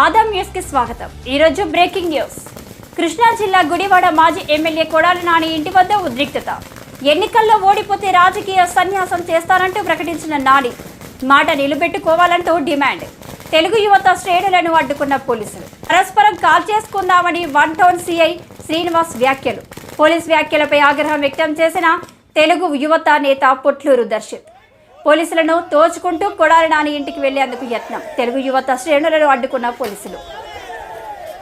ఆదాం న్యూస్కి స్వాగతం. ఈరోజు బ్రేకింగ్ న్యూస్. కృష్ణా జిల్లా గుడివాడ మాజీ ఎమ్మెల్యే కొడాలి నాని ఇంటి వద్ద ఉద్రిక్తత. ఎన్నికల్లో ఓడిపోతే రాజకీయ సన్యాసం చేస్తానంటూ ప్రకటించిన నాని మాట నిలబెట్టుకోవాలంటూ డిమాండ్. తెలుగు యువత శ్రేణులను అడ్డుకున్న పోలీసులు. పరస్పరం కాల్ చేసుకుందామని వన్ టౌన్ సిఐ శ్రీనివాస్ వ్యాఖ్యలు. పోలీస్ వ్యాఖ్యలపై ఆగ్రహం వ్యక్తం చేసిన తెలుగు యువత నేత పొట్లూరు దర్శిత్. పోలీసులను తోచుకుంటూ కొడాలి నాని ఇంటికి వెళ్ళేందుకు యత్నం. తెలుగు యువత శ్రేణులను అడ్డుకున్న పోలీసులు.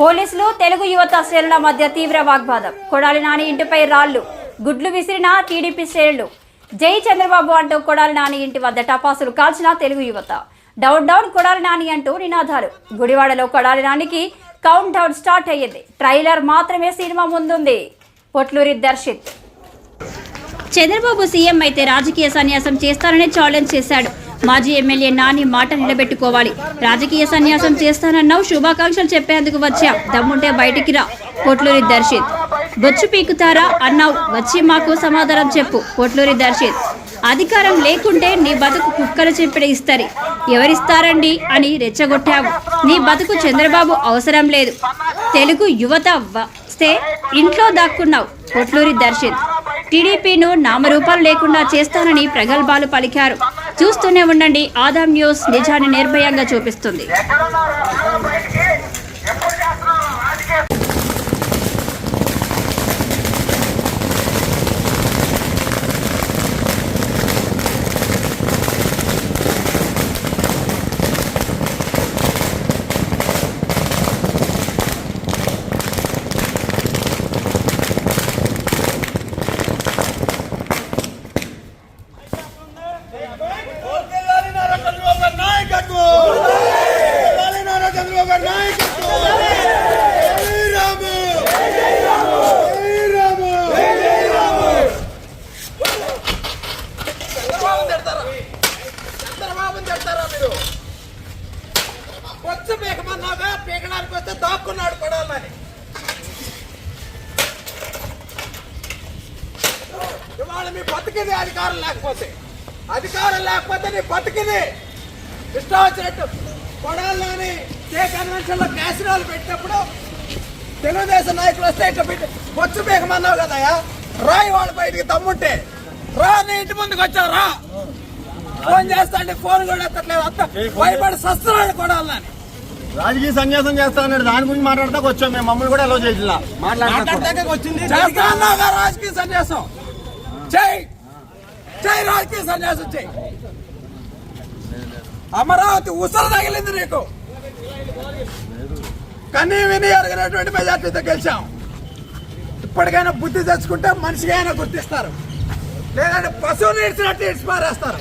పోలీసులు తెలుగు యువత శ్రేణుల మధ్య తీవ్ర వాగ్వాదం. కొడాలి నాని ఇంటిపై రాళ్ళు గుడ్లు విసిరిన టీడీపీ శ్రేణులు. జై చంద్రబాబు అంటూ కొడాలి నాని ఇంటి వద్ద టపాసులు కాల్చిన తెలుగు యువత. డౌన్ డౌన్ కొడాలి నాని అంటూ నినాదాలు. గుడివాడలో కొడాలి నానికి కౌంట్ డౌన్ స్టార్ట్ అయ్యింది. ట్రైలర్ మాత్రమే సినిమా ముందుంది. పొట్లూరి దర్శిత్. చంద్రబాబు సీఎం అయితే రాజకీయ సన్యాసం చేస్తారనే ఛాలెంజ్ చేశాడు. మాజీ ఎమ్మెల్యే నాని మాట నిలబెట్టుకోవాలి. రాజకీయ సన్యాసం చేస్తానన్నావు శుభాకాంక్షలు చెప్పేందుకు వచ్చా దమ్ముంటే బయటికి రా కొట్లూరి దర్శిత్. బొచ్చు పీకుతారా అన్నావు వచ్చి మాకు సమాధానం చెప్పు కొట్లూరి దర్శిత్. అధికారం లేకుంటే నీ బతుకు కుక్కలు చెప్పిన ఇస్తారు. ఎవరిస్తారండి అని రెచ్చగొట్టావు. నీ బతుకు చంద్రబాబు అవసరం లేదు. తెలుగు యువత వస్తే ఇంట్లో దాక్కున్నావు కొట్లూరి దర్శిత్. టీడీపీను నామరూపాలు లేకుండా చేస్తానని ప్రగల్భాలు పలికారు. చూస్తూనే ఉండండి. ఆదాం న్యూస్ నిజాన్ని నిర్భయంగా చూపిస్తుంది. వచ్చి పీకమన్నాగా పీకడానికి వస్తే దాక్కున్నాడు పడాలని ఇవాళ మీ బతికిది అధికారం లేకపోతే. అధికారం లేకపోతే నీ బతికిది. ఇష్టం వచ్చినట్టు కొడాలని ఏ కన్వెన్షన్లో క్యాసినోలు పెట్టినప్పుడు తెలుగుదేశం నాయకులు వస్తే ఇట్లా పెట్టి బొచ్చు పీకమన్నావు కదయ్యా రాయి వాళ్ళ బయటికి తమ్ముంటే రా నీ ఇంటి ముందుకు వచ్చావు రా. ఫోన్ చేస్తా అంటే ఫోన్ కూడా ఎత్తట్లేదు. అంత భయపడి సస్తున్నాడు కొడాలని రాజకీయ సన్యాసం చేస్తా అన్నాడు. దాని గురించి మాట్లాడతాకు వచ్చాం మేము. మమ్మల్ని కూడా అలో చేయాల మాట్లాడతాక వచ్చింది. రాజకీయ సన్యాసం. జై రాజకీయ సన్యాసం జై అమరావతి ఉసరు తగిలింది నీకు. కన్నీ విని ఎరగినటువంటి మెజార్టీతో గెలిచాం. ఇప్పటికైనా బుద్ధి తెచ్చుకుంటే మనిషికైనా గుర్తిస్తారు. లేదంటే పశువుని ఇడిచినట్టు ఇడిచి పారేస్తారు